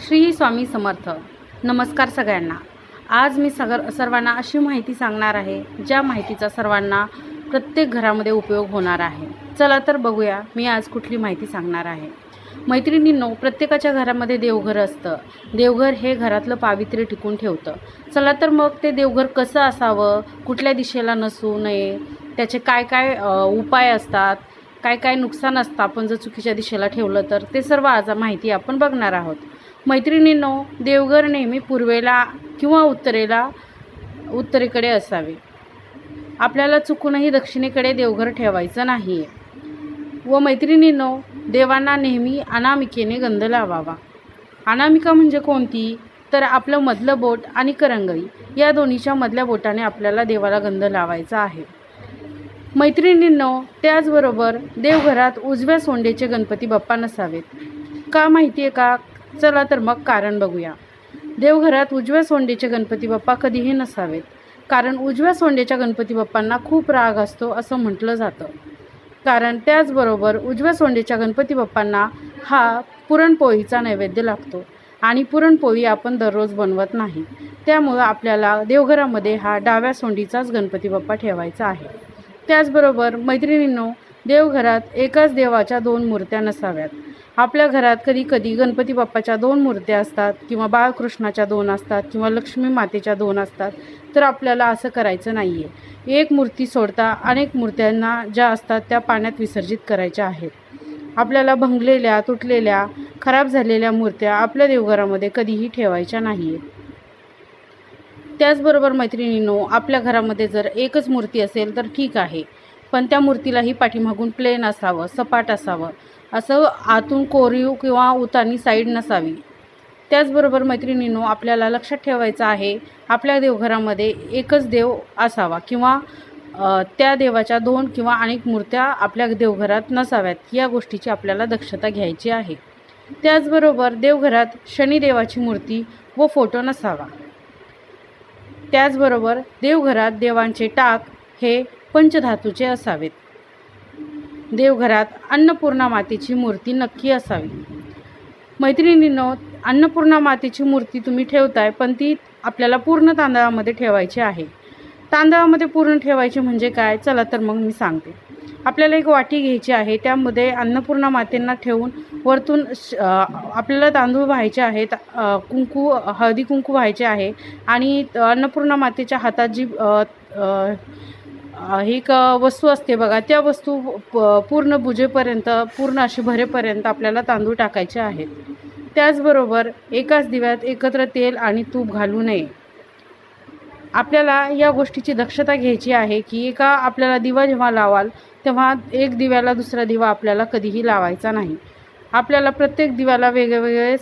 श्री स्वामी समर्थ. नमस्कार सगळ्यांना. आज मी सगर सर्वांना अशी माहिती सांगणार आहे ज्या माहितीचा सर्वांना प्रत्येक घरामध्ये उपयोग होणार आहे. चला तर बघूया मी आज कुठली माहिती सांगणार आहे. मैत्रिणींनो प्रत्येकाच्या घरामध्ये देवघर असतं. देवघर हे घरातलं पावित्र्य टिकून ठेवतं. चला तर मग ते देवघर कसं असावं कुठल्या दिशेला नसू नये त्याचे काय काय उपाय असतात काय काय नुकसान असतं आपण जर चुकीच्या दिशेला ठेवलं तर ते सर्व आज माहिती आपण बघणार आहोत. मैत्रिणींनो देवघर नेहमी पूर्वेला किंवा उत्तरेला उत्तरेकडे असावे. आपल्याला चुकूनही दक्षिणेकडे देवघर ठेवायचं नाही आहे व मैत्रिणींनो देवांना नेहमी अनामिकेने गंध लावावा. अनामिका म्हणजे कोणती? तर आपलं मधलं बोट आणि करंगळी या दोन्हीच्या मधल्या बोटाने आपल्याला देवाला गंध लावायचा आहे. मैत्रिणींनो त्याचबरोबर देवघरात उजव्या सोंडेचे गणपती बाप्पा नसावेत. का माहिती आहे का? चला तर मग कारण बघूया. देवघरात उजव्या सोंडेचे गणपती बाप्पा कधीही नसावेत. कारण उजव्या सोंडेच्या गणपती बाप्पांना खूप राग असतो असं म्हटलं जातं. कारण त्याचबरोबर उजव्या सोंडेच्या गणपती बाप्पांना हा पुरणपोळीचा नैवेद्य लागतो आणि पुरणपोळी आपण दररोज बनवत नाही. त्यामुळं आपल्याला देवघरामध्ये हा डाव्या सोंडीचाच गणपती बाप्पा ठेवायचा आहे. त्याचबरोबर मैत्रिणींनो देवघरात एकाच देवाच्या दोन मूर्त्या नसाव्यात. आपल्या घरात कधी कधी गणपती बाप्पाच्या दोन मूर्त्या असतात किंवा बाळकृष्णाच्या दोन असतात किंवा लक्ष्मी मातेच्या दोन असतात तर आपल्याला असं करायचं नाही आहे एक मूर्ती सोडता अनेक मूर्त्यांना ज्या असतात त्या पाण्यात विसर्जित करायच्या आहेत. आपल्याला भंगलेल्या तुटलेल्या खराब झालेल्या मूर्त्या आपल्या देवघरामध्ये कधीही ठेवायच्या नाही आहेत त्याचबरोबर मैत्रिणींनो आपल्या घरामध्ये जर एकच मूर्ती असेल तर ठीक आहे. पण त्या मूर्तीलाही पाठीमागून प्लेन असावं सपाट असावं असं आतून कोरीव किंवा उतानी साईड नसावी. त्याचबरोबर मैत्रिणींनो आपल्याला लक्षात ठेवायचं आहे आपल्या देवघरामध्ये एकच देव असावा किंवा त्या देवाच्या दोन किंवा अनेक मूर्त्या आपल्या देवघरात नसाव्यात या गोष्टीची आपल्याला दक्षता घ्यायची आहे. त्याचबरोबर देवघरात शनिदेवाची मूर्ती व फोटो नसावा. त्याचबरोबर देवघरात देवांचे टाक हे पंचधातूचे असावेत. देवघरात अन्नपूर्णा मातेची मूर्ती नक्की असावी. मैत्रिणींनो अन्नपूर्णा मातेची मूर्ती तुम्ही ठेवताय पण ती आपल्याला पूर्ण तांदळामध्ये ठेवायची आहे. तांदळामध्ये पूर्ण ठेवायची म्हणजे काय? चला तर मग मी सांगते. आपल्याला एक वाटी घ्यायची आहे त्यामध्ये अन्नपूर्णा मातेंना ठेवून वरतून श- आपल्याला तांदूळ व्हायचे आहेत कुंकू हळदी कुंकू व्हायचे आहे आणि अन्नपूर्णा मातेच्या हातात जी एक वस्तू असते बघा त्या वस्तू प- पूर्ण बुजेपर्यंत पूर्ण अशी भरेपर्यंत आपल्याला तांदूळ टाकायचे आहेत. त्याचबरोबर एकाच दिव्यात एकत्र तेल आणि तूप घालू नये. आपल्याला या गोष्टीची दक्षता घ्यायची आहे की एका आपल्याला दिवा जेव्हा लावाल तेव्हा एक दिव्याला दुसरा दिवा आपल्याला कधीही लावायचा नाही. आपल्याला प्रत्येक दिव्याला वेगवेगळे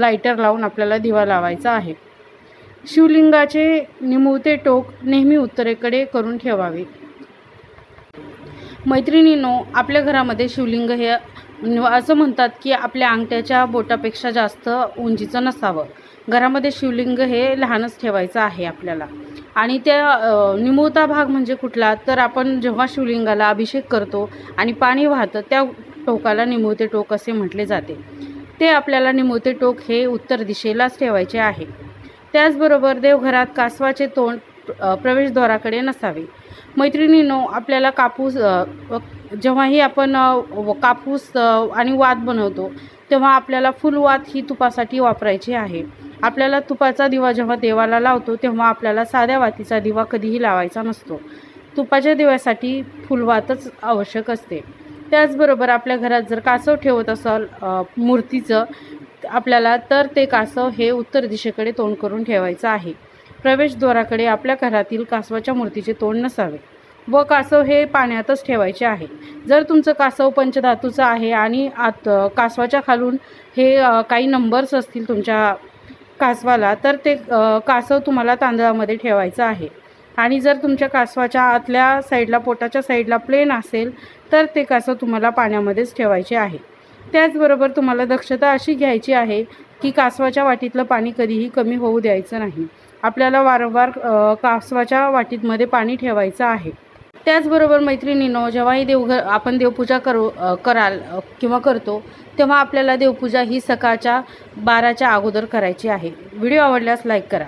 लायटर लावून आपल्याला दिवा लावायचा आहे. शिवलिंगाचे निमुळते टोक नेहमी उत्तरेकडे करून ठेवावे. मैत्रिणीनो आपल्या घरामध्ये शिवलिंग हे असं म्हणतात की आपल्या अंगठ्याच्या बोटापेक्षा जास्त उंचीचं नसावं. घरामध्ये शिवलिंग हे लहानच ठेवायचं आहे आपल्याला. आणि त्या निमुळता भाग म्हणजे कुठला? तर आपण जेव्हा शिवलिंगाला अभिषेक करतो आणि पाणी वाहतं त्या टोकाला निमुळते टोक असे म्हटले जाते. ते आपल्याला निमुळते टोक हे उत्तर दिशेलाच ठेवायचे आहे. त्याचबरोबर देवघरात कासवाचे तोंड प्रवेशद्वाराकडे नसावे. मैत्रिणींनो आपल्याला कापूस जेव्हाही आपण कापूस आणि वात बनवतो तेव्हा आपल्याला फुलवात ही तुपासाठी वापरायची आहे. आपल्याला तुपाचा दिवा जेव्हा देवाला लावतो तेव्हा आपल्याला साध्या वातीचा दिवा कधीही लावायचा नसतो. तुपाच्या दिव्यासाठी फुलवातच आवश्यक असते. त्याचबरोबर आपल्या घरात जर कासव ठेवत असाल मूर्तीचं आपल्याला तर ते कासव हे उत्तर दिशेकडे तोंड करून ठेवायचं आहे. प्रवेशद्वाराकडे आपल्या घरातील कासवाच्या मूर्तीचे तोंड नसावे. व कासव हे पाण्यातच ठेवायचे आहे. जर तुमचं कासव पंचधातूचं आहे आणि आत कासवाच्या खालून हे काही नंबर्स असतील तुमच्या कासवाला तर ते कासव तुम्हाला तांदळामध्ये ठेवायचं आहे. आणि जर तुमच्या कासवाच्या आतल्या साईडला पोटाच्या साईडला प्लेन असेल तर ते कासव तुम्हाला पाण्यामध्येच ठेवायचे आहे. त्याचबरोबर तुम्हाला दक्षता अशी घ्यायची आहे की कासवाच्या वाटीतलं पाणी कधीही कमी होऊ द्यायचं नाही. आपल्याला वारंवार कासवाच्या वाटीतमध्ये पाणी ठेवायचं आहे. त्याचबरोबर मैत्रिणीनो जेव्हाही देवघर आपण देवपूजा करू कराल किंवा करतो तेव्हा आपल्याला देवपूजा ही सकाळच्या बाराच्या अगोदर करायची आहे. व्हिडिओ आवडल्यास लाईक करा.